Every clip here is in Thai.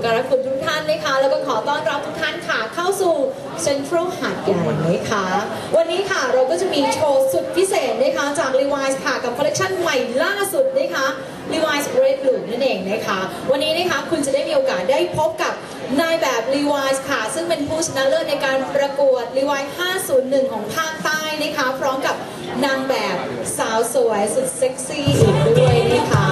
การะคุณทุกท่านนะคะ แล้วก็ขอต้อนรับทุกท่านค่ะ เข้าสู่เซ็นทรัลหาดใหญ่นะคะ วันนี้ค่ะเราก็จะมีโชว์สุดพิเศษนะคะ จาก Levi's ค่ะ กับคอลเลคชันใหม่ล่าสุดนะคะ Levi's Red Blue นั่นเองนะคะ วันนี้นะคะคุณจะได้มีโอกาสได้พบกับนายแบบ Levi's ค่ะ ซึ่งเป็นผู้ชนะเลิศในการประกวด Levi's 501 ของภาคใต้นะคะ พร้อมกับนางแบบสาวสวยสุดเซ็กซี่อีกด้วยนะคะ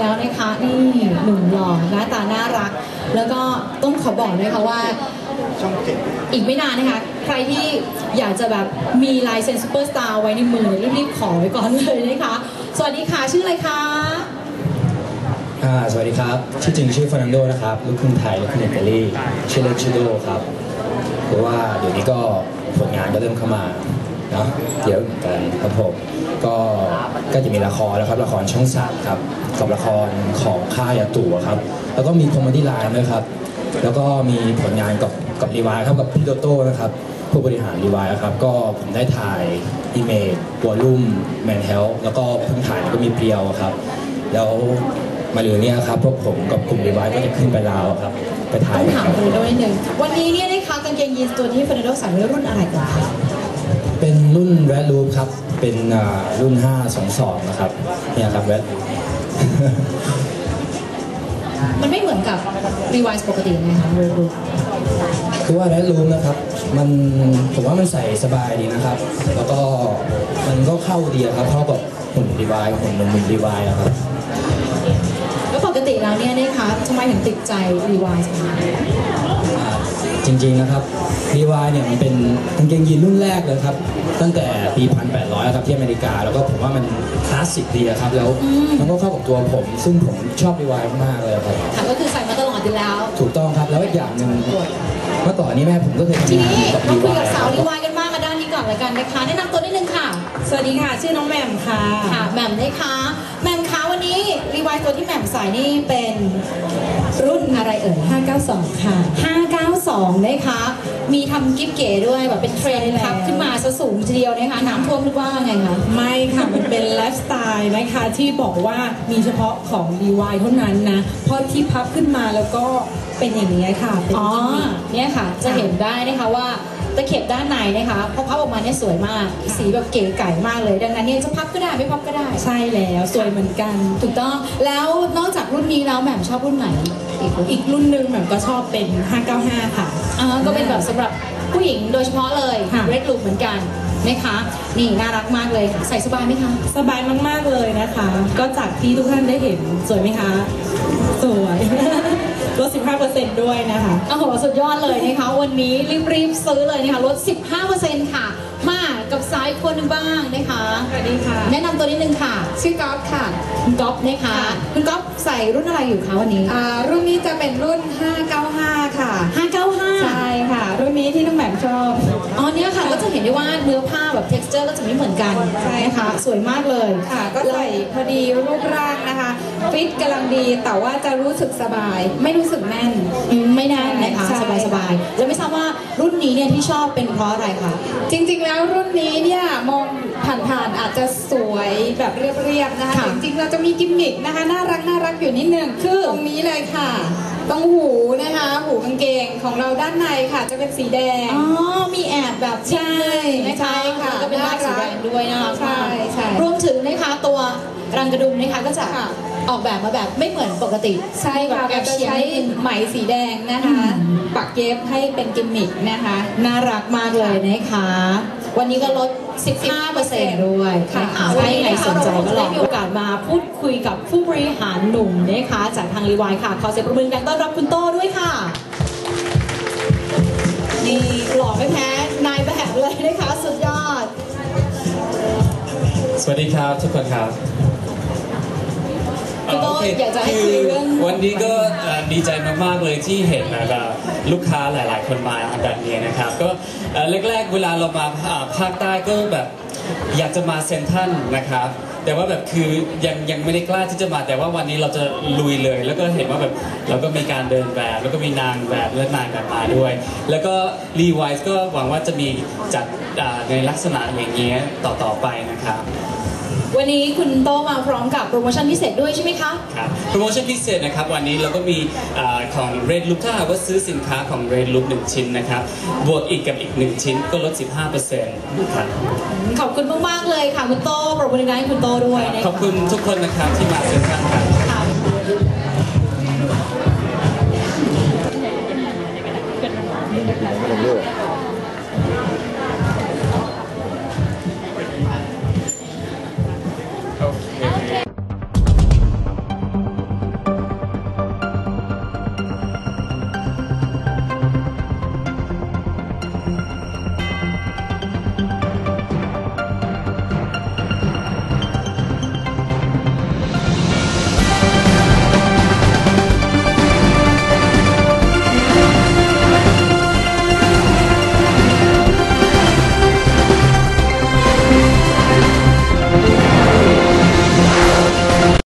แล้วนะคะนี่หนุ่มหล่อหน้าตาน่ารัก แล้วก็ต้องขอบอกนะคะว่าอีกไม่นานนะคะ ใครที่อยากจะแบบมีลายเซ็นซูเปอร์สตาร์ไว้ในมือเนี่ยรีบๆขอไว้ก่อนเลยนะคะ สวัสดีค่ะชื่ออะไรคะอ่าสวัสดีครับ ชื่อจริงชื่อฟ e ร์นันโดนะครับ ลูกครึ่งไทยลูกครึ่งอิตาลีชื่อเล่นชื่อโดครับ เพราะว่าเดี๋ยวนี้ก็ผลงานก็เริ่มเข้ามา เนาะเยอะเหมือนกันครับผมก็ก็จะมีละครแล้วครับละครช่องสามครับกับละครของค่ายอาตู่ครับ แล้วก็มีคอมเมดี้ไลน์ด้วยครับ แล้วก็มีผลงานกับกับรีวายครับกับพี่โตโต้นะครับผู้บริหารรีวายครับ ก็ผมได้ถ่ายอีเมจวอลลุ่มแมนเฮลแล้วก็เพิ่งถ่ายก็มีเปรียวครับ แล้วมาเหลือเนี่ยครับพวกผมกับกลุ่มรีวายก็จะขึ้นไปลาวครับ ไปถ่ายต้องถามคุณด้วยหนึ่งวันนี้เนี่ยนะคะกางเกงยีนส์ตัวที่เฟอร์นันโดใส่ไว้รุ่นอะไรกันคะ เป็นรุ่นแรดรูปครับ เป็นอ่ารุ่น 522 นะครับ เนี่ยครับแรดมันไม่เหมือนกับ Levi's ปกตินะคะเรดูคือว่าแรดรูปนะครับ มันผมว่ามันใส่สบายดีนะครับ แล้วก็มันก็เข้าดีอะครับ เข้ากับหุ่นรีวายหุ่นนมหุ่นรีวายอะครับแล้วปกติแล้วเนี่ยนะคะทำไมถึงติดใจ Levi's คะอ่าจริงๆนะครับ รีวายเนี่ยมันเป็นกางเกงยีนรุ่นแรกเลยครับ ตั้งแต่ปี1800ครับที่อเมริกา แล้วก็ผมว่ามันคลาสสิกดีอะครับ แล้วมันก็เข้ากับตัวผม ซึ่งผมชอบรีวายมากๆเลยครับ ค่ะก็คือใส่มาตลอดอยู่แล้วถูกต้องครับแล้วอีกอย่างหนึ่งเมื่อก่อนนี้แม่ผมก็เคยทีทำงานนี้กับมารีคุยวายกับสาวครีรับวายกันบ้างมาด้านนี้ก่อนเลยกันนะคะแนะนำตัวนิดนึงค่ะ สวัสดีค่ะ ชื่อน้องแหม่มค่ะ ค่ะแหม่มนะคะแหม่มคะวันนี้รีวายตัวที่แหม่มใส่นี่เป็นรุ่นอะไรเอ่ย 592 ค่ะ 592นะคะ มีทำกิฟต์เก๋ด้วยแบบเป็นเทรนด์ใช่แล้วพับขึ้นมาซะสูงทีเดียวนะคะ น้ำท่วมหรือว่าไงคะ ไม่ค่ะ มันเป็นไลฟ์สไตล์นะคะที่บอกว่ามีเฉพาะของ DY เท่านั้นนะ เพราะที่พับขึ้นมาแล้วก็เป็นอย่างนี้ค่ะ เป็นอ๋อกิมมิคเนี่ยค่ะ จะเห็นได้นะคะว่า ตะเข็บด้านในนะคะพอพับออกมาเนี่ยสวยมากสีแบบเก๋ไก่มากเลย ดังนั้นเนี่ยจะพับก็ได้ไม่พับก็ได้ ใช่แล้วสวยเหมือนกัน ถูกต้องแล้วนอกจากรุ่นนี้แล้วแหม่มชอบรุ่นไหนอีกรุ่นอีกรุ่นหนึ่งแหม่มก็ชอบเป็น 595 ค่ะอ่าก็เป็นแบบสำหรับผู้หญิงโดยเฉพาะเลยค่ะ เรดลุกเหมือนกันนะคะนี่น่ารักมากเลยค่ะใส่สบายไหมคะสบายมาก ๆ เลยนะคะ ก็จากที่ทุกท่านได้เห็นสวยไหมคะ สวยลด 15%ด้วยนะคะ โอ้โหสุดยอดเลยนะคะ วันนี้รีบๆซื้อเลยนะคะลด 15%ค่ะ มากับสายคนหนึ่งบ้างนะคะ สวัสดีค่ะ แนะนำตัวนิดนึงค่ะ ชื่อก๊อฟค่ะ คุณก๊อฟนะคะ คุณก๊อฟใส่รุ่นอะไรอยู่คะวันนี้ อ่ารุ่นนี้จะเป็นรุ่น 5 9 ก็จะเห็นได้ว่าเนื้อผ้าแบบ texture ก็จะไม่เหมือนกันใช่นะคะสวยมากเลยค่ะ ก็ใส่พอดีรูปร่างนะคะฟิตกำลังดีแต่ว่าจะรู้สึกสบาย ไม่รู้สึกแน่นอืมไม่แน่นนะคะใช่สบาย ๆแล้วไม่ทราบว่ารุ่นนี้เนี่ยที่ชอบเป็นเพราะอะไรคะ จริงๆ แล้วรุ่นนี้เนี่ยมองผ่านๆอาจจะสวยแบบเรียบๆนะคะ ค่ะ จริงๆ เราจะมีกิมมิคนะคะน่ารักน่ารักอยู่นิดนึงคือตรงนี้เลยค่ะ ตรงหูนะคะ หูกางเกงของเราด้านในค่ะจะเป็นสีแดง อ๋อ มีแอบแบบใช่นิดนึงนะคะใช่ค่ะแล้วก็เป็นลายสีแดงด้วยนะคะใช่ใช่รวมถึงนะคะตัวรังกระดุมนะคะก็จะค่ะ ออกแบบมาแบบไม่เหมือนปกติ ใช่ค่ะแบเราบจะเฉียงใช้นิดนึงไหมสีแดงนะคะ ปักเย็บให้เป็นกิมมิคนะคะ น่ารักมากเลยนะคะ วันนี้ก็ลด 15%ด้วยค่ะนะคะถ้าใครสนใจก็ลองมีโอกาสมาพูดคุยกับผู้บริหารหนุ่มนะคะจากทางรีวายค่ะ ขอเสียงปรบมือดังต้อนรับคุณโต้ด้วยค่ะนี่หล่อไม่แพ้นายแบบเลยนะคะ สุดยอด สวัสดีครับทุกคนครับ พี่โต้โเคอยากจะให้คุยเรื่องวันนี้ก็ดีใจมากๆเลยที่เห็นแบบลูกค้าหลายๆ คนมาแบบนี้นะครับ ก็แรกๆเวลาเรามาภาคใต้ก็แบบอยากจะมาเซนทันนะครับ แต่ว่าแบบคือยังยังไม่ได้กล้าที่จะมาแต่ว่าวันนี้เราจะลุยเลย แล้วก็เห็นว่าแบบเราก็มีการเดินแบบ แล้วก็มีนางแบบและนายแบบมาด้วย แล้วก็รีไวซ์ก็หวังว่าจะมีจัดในลักษณะอย่างเงี้ยต่อๆไปนะครับ วันนี้คุณโต้มาพร้อมกับโปรโมชั่นพิเศษด้วยใช่ไหมคะ ครับโปรโมชั่นพิเศษนะครับวันนี้เราก็มีอาของ Red Loop ถ้าหากว่าซื้อสินค้าของ Red Loop 1ชิ้นนะครับ บวกอีกกับอีก 1 ชิ้นก็ลด 15%ครับขอบคุณมากๆเลยค่ะคุณโต้ปรบมือดังๆให้คุณโต้ด้วยนะคะขอบคุณทุกคนนะครับที่มาเซ็นทรัลครับค่ะ